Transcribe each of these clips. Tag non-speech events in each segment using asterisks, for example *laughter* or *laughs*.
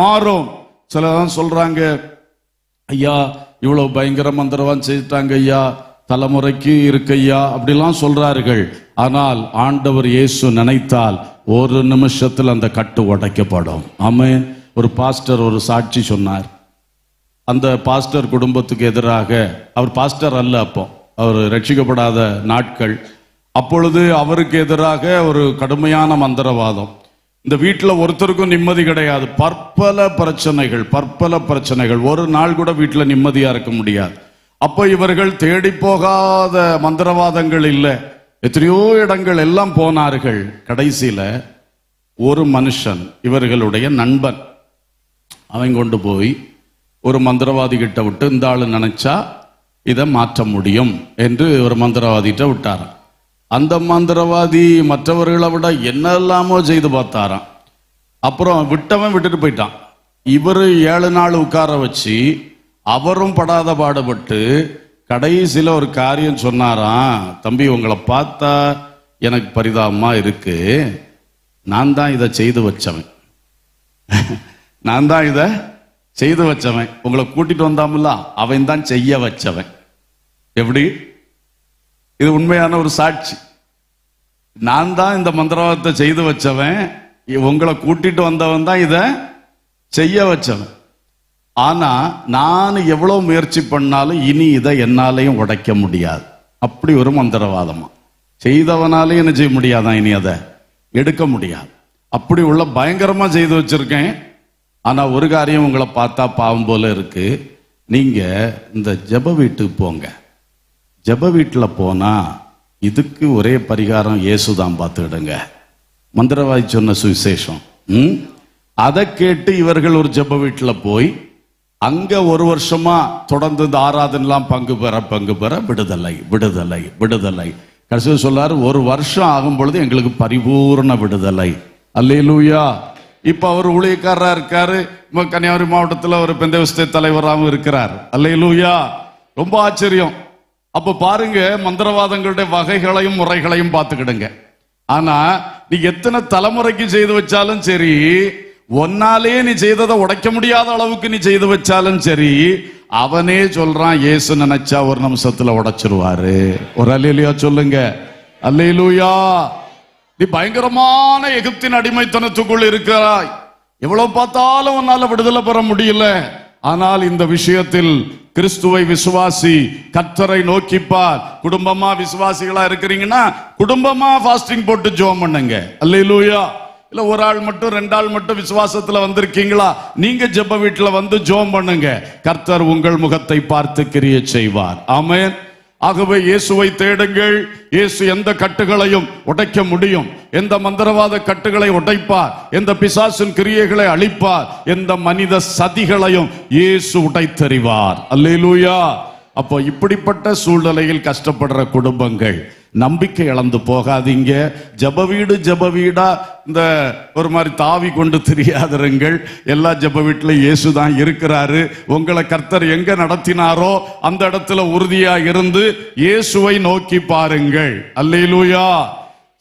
மாறும். சிலதான் சொல்றாங்க ஐயா இவ்வளவு பயங்கர மந்திரவான் செய்துட்டாங்க ஐயா தலைமுறைக்கு இருக்கையா அப்படிலாம் சொல்றார்கள். ஆனால் ஆண்டவர் இயேசு நினைத்தால் ஒரு நிமிஷத்தில் அந்த கட்டு உடைக்கப்படும். ஆமே ஒரு பாஸ்டர் ஒரு சாட்சி சொன்னார். அந்த பாஸ்டர் குடும்பத்துக்கு எதிராக அவர் பாஸ்டர் அல்ல அப்போ அவர் ரட்சிக்கப்படாத நாட்கள். அப்பொழுது அவருக்கு எதிராக ஒரு கடுமையான மந்திரவாதம். இந்த வீட்டில் ஒருத்தருக்கும் நிம்மதி கிடையாது. பற்பல பிரச்சனைகள் பற்பல பிரச்சனைகள். ஒரு நாள் கூட வீட்டில் நிம்மதியா இருக்க முடியாது. அப்போ இவர்கள் தேடி போகாத மந்திரவாதங்கள் இல்லை. எத்தனையோ இடங்கள் எல்லாம் போனார்கள். கடைசியில் ஒரு மனுஷன் இவர்களுடைய நண்பன் அவன் கொண்டு போய் ஒரு மந்திரவாதி கிட்ட விட்டு இந்த ஆள் நினைச்சா இதை மாற்ற முடியும் என்று ஒரு மந்திரவாதிகிட்ட விட்டார் அந்த மந்திரவாதி மற்றவர்களை விட என்னெல்லாமோ செய்து பார்த்தாராம். அப்புறம் விட்டவன் விட்டுட்டு போயிட்டான். இவர் ஏழு நாள் உட்கார வச்சு அவரும் படாத பாடுபட்டு கடைசியில் ஒரு காரியம் சொன்னாராம் தம்பி உங்களை பார்த்தா எனக்கு பரிதாபமா இருக்கு. நான் தான் இதை செய்து வச்சவன். *laughs* நான் தான் இதை செய்து வச்சவன். உங்களை கூட்டிட்டு வந்தாமல்ல அவன் தான் செய்ய வச்சவன். எப்படி? இது உண்மையான ஒரு சாட்சி. நான் தான் இந்த மந்திரவாதத்தை செய்து வச்சவன். உங்களை கூட்டிட்டு வந்தவன் தான் இதை செய்ய வச்சவன். ஆனா நான் எவ்வளவு முயற்சி பண்ணாலும் இனி இதை என்னாலையும் உடைக்க முடியாது. அப்படி ஒரு மந்திரவாதமா. செய்தவனாலே என்ன செய்ய முடியாதான் இனி அதை? எடுக்க முடியாது. அப்படி உள்ள பயங்கரமா செய்து வச்சிருக்கேன். ஆனா ஒரு காரியம் உங்களை பார்த்தா பாவம் போல இருக்கு. நீங்க இந்த ஜெப வீட்டுக்கு போங்க. ஜெப வீட்டில் போனால் இதுக்கு ஒரே பரிகாரம் இயேசுதான் பார்த்துக்கிடுங்க. மந்திரவாதி சொன்ன சுவிசேஷம். ம்? அதை கேட்டு இவர்கள் ஒரு ஜெப வீட்டில் போய் அங்க ஒரு வருஷமா தொடர்ந்து இந்த ஆராதனெலாம் பங்கு பெற பங்கு பெற விடுதலை விடுதலை விடுதலை. கடைசியில் சொல்லாரு ஒரு வருஷம் ஆகும் பொழுது எங்களுக்கு பரிபூர்ண விடுதலை. அல்லையிலூயா இப்ப அவர் ஊழியக்காரரா இருக்காரு. கன்னியாகுமரி மாவட்டத்தில் ஒரு பெந்தவிஸ்தை தலைவராகவும் இருக்கிறார். அல்லையிலூயா ரொம்ப ஆச்சரியம். அப்ப பாருங்க மந்திரவாதங்களுடைய வகைகளையும் முறைகளையும் பார்த்துக்கிடுங்க. ஆனா நீ எத்தனை தலைமுறைக்கு செய்து வச்சாலும் சரி ஒன்னாலே நீ செய்ததை உடைக்க முடியாத அளவுக்கு நீ செய்து வச்சாலும் சரி அவனே சொல்றான் இயேசு நினைச்சா ஒரு நிமிஷத்துல உடைச்சிருவாரு. ஒரு அல்லையிலயா சொல்லுங்க. அல்லையிலூயா நீ பயங்கரமான எகிப்தின் அடிமைத்தனத்துக்குள் இருக்கிறாய். எவ்வளவு பார்த்தாலும் உன்னால விடுதலை பெற முடியல. ஆனால் இந்த விஷயத்தில் கிறிஸ்துவை விசுவாசி கத்தரை நோக்கிப்பார். குடும்பமா விசுவாசிகளா இருக்கிறீங்கன்னா குடும்பமா ஃபாஸ்டிங் போட்டு ஜோம் பண்ணுங்க. அல்லேலூயா. இல்ல ஒரு ஆள் மட்டும் ரெண்டு ஆள் மட்டும் விசுவாசத்துல வந்திருக்கீங்களா? நீங்க ஜெப வீட்டுல வந்து ஜோம் பண்ணுங்க. கர்த்தர் உங்கள் முகத்தை பார்த்து கிரிய செய்வார். ஆமேன். ஆகவே இயேசுவை தேடுங்கள். இயேசு எந்த கட்டுகளையும் உடைக்க முடியும். எந்த மந்திரவாத கட்டுகளை உடைப்பார். எந்த பிசாசின் கிரியைகளை அழிப்பார். எந்த மனித சதிகளையும் இயேசு உடைத்தறிவார். அல்லேலூயா. அப்போ இப்படிப்பட்ட சூழ்நிலையில் கஷ்டப்படுற குடும்பங்கள் நம்பிக்கை இழந்து போகாதீங்க. ஜப வீடு ஜப வீடா இந்த ஒரு மாதிரி தாவி கொண்டு தெரியாதருங்கள். எல்லா ஜப வீட்டிலும் இயேசு தான் இருக்கிறாரு. உங்களை கர்த்தர் எங்க நடத்தினாரோ அந்த இடத்துல உறுதியா இருந்து இயேசுவை நோக்கி பாருங்கள். அல்லையிலூயா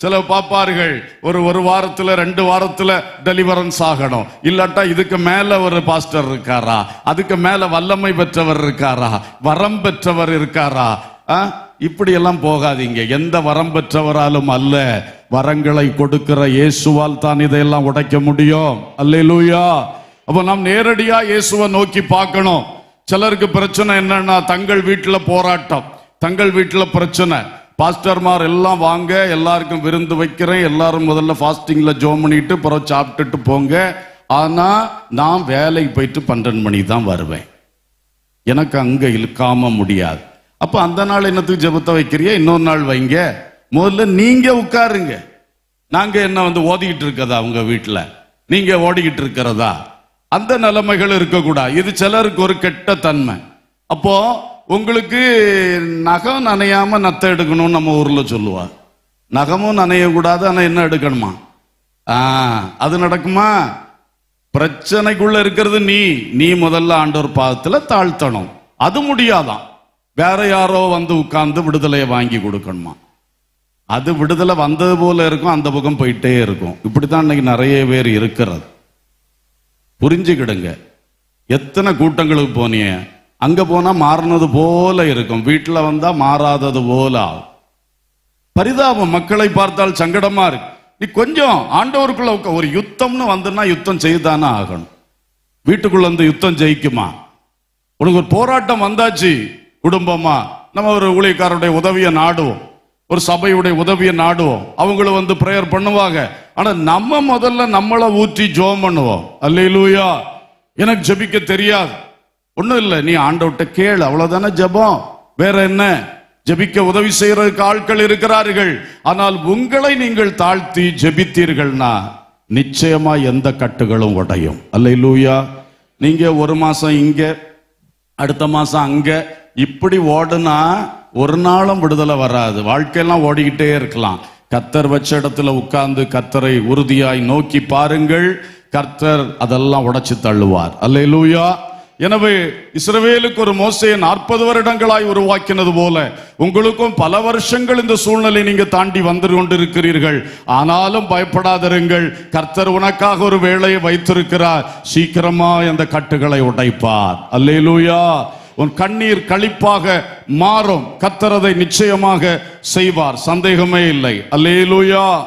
சில பார்ப்பார்கள் ஒரு ஒரு வாரத்துல ரெண்டு வாரத்துல டெலிவரன்ஸ் ஆகணும். இல்லாட்டா இதுக்கு மேல ஒரு பாஸ்டர் இருக்காரா? அதுக்கு மேல வல்லமை பெற்றவர் இருக்காரா? வரம் பெற்றவர் இருக்காரா? ஆ? இப்படி எல்லாம் போகாதீங்க. எந்த வரம் பெற்றவராலும் அல்ல. வரங்களை கொடுக்கிற இயேசுவால் தான் இதையெல்லாம் உடைக்க முடியும். அல்லேலூயா. அப்ப நாம் நேரடியா இயேசுவை நோக்கி பார்க்கணும். சிலருக்கு பிரச்சனை என்னன்னா தங்கள் வீட்டுல போராட்டம். தங்கள் வீட்டுல பிரச்சனை. பாஸ்டர்மார் எல்லாம் வாங்க எல்லாருக்கும் விருந்து வைக்கிறேன். எல்லாரும் முதல்ல ஃபாஸ்டிங்ல ஜோம் பண்ணிட்டு பிறகு சாப்பிட்டுட்டு போங்க. ஆனா நான் வேலைக்கு போயிட்டு பன்னெண்டு மணி தான் வருவேன். எனக்கு அங்க இழுக்காம முடியாது. அப்ப அந்த நாள் என்னத்துக்கு ஜெபத்தை வைக்கிறிய? இன்னொரு நாள் வைங்க. முதல்ல நீங்க உட்காருங்க. நாங்க என்ன வந்து ஓதிக்கிட்டு இருக்கதா உங்க வீட்டுல நீங்க ஓடிக்கிட்டு இருக்கிறதா? அந்த நிலைமைகள் இருக்கக்கூடாது. இது சிலருக்கு ஒரு கெட்ட தன்மை. அப்போ உங்களுக்கு நகம் நனையாம நத்தை எடுக்கணும்னு நம்ம ஊர்ல சொல்லுவா நகமும் நனையக்கூடாது ஆனா என்ன எடுக்கணுமா? ஆ அது நடக்குமா? பிரச்சனைக்குள்ள இருக்கிறது நீ. நீ முதல்ல ஆண்டோர் பாதத்துல தாழ்த்தணும். அது முடியாதான். வேற யாரோ வந்து உட்கார்ந்து விடுதலையை வாங்கி கொடுக்கணுமா? அது விடுதலை வந்தது போல இருக்கும் அந்த பக்கம் போயிட்டே இருக்கும். இப்படித்தான் இன்னைக்கு நிறைய பேர் இருக்கிறது. புரிஞ்சுக்கிடுங்க. எத்தனை கூட்டங்களுக்கு போனீங்க அங்க போனா மாறினது போல இருக்கும். வீட்டில் வந்தா மாறாதது போல ஆகும். பரிதாபம். மக்களை பார்த்தால் சங்கடமா இருக்கு. நீ கொஞ்சம் ஆண்டவருக்குள்ள உட்கா- ஒரு யுத்தம்னு வந்துன்னா யுத்தம் செய்தானே ஆகணும். வீட்டுக்குள்ள வந்து யுத்தம் ஜெயிக்குமா? உனக்கு ஒரு போராட்டம் வந்தாச்சு. குடும்பமா? நம்ம ஒரு ஊழியக்காரருடைய உதவியை நாடுவோம். ஒரு சபையுடைய உதவியை நாடுவோம். அவங்களும் வந்து ப்ரேயர் பண்ணுவாங்க. ஆனா நம்ம முதல்ல நம்மளை ஊற்றி ஜோம் பண்ணுவோம். அல்லையிலூயா எனக்கு ஜபிக்க தெரியாது. ஒன்றும் இல்லை. நீ ஆண்டவட்ட கேள். அவ்வளவுதானே ஜெபம்? வேற என்ன? ஜெபிக்க உதவி செய்யறதுக்கு ஆட்கள் இருக்கிறார்கள். ஆனால் உங்களை நீங்கள் தாழ்த்தி ஜெபித்தீர்கள்னா நிச்சயமா எந்த கட்டுகளும் உடையும். அல்லேலூயா. நீங்க ஒரு மாசம் இங்க அடுத்த மாசம் அங்கே இப்படி ஓடுனா ஒரு நாளும் விடுதலை வராது. வாழ்க்கையெல்லாம் ஓடிக்கிட்டே இருக்கலாம். கத்தர் வச்ச இடத்துல உட்கார்ந்து கத்தரை உறுதியாய் நோக்கி பாருங்கள். கர்த்தர் அதெல்லாம் உடைச்சு தள்ளுவார். அல்லேலூயா. எனவே இஸ்ரவேலுக்கு ஒரு மோசையை நாற்பது வருடங்களாய் உருவாக்கினது போல உங்களுக்கும் பல வருஷங்கள் இந்த சூழ்நிலை நீங்க தாண்டி வந்து கொண்டிருக்கிறீர்கள். ஆனாலும் பயப்படாதிருங்கள். கர்த்தர் உனக்காக ஒரு வேலையை வைத்திருக்கிறார். சீக்கிரமா அந்த கட்டுகளை உடைப்பார். அல்லேலூயா. உன் கண்ணீர் கழிப்பாக மாறும். கத்தரதை நிச்சயமாக செய்வார். சந்தேகமே இல்லை. அல்லேலூயா.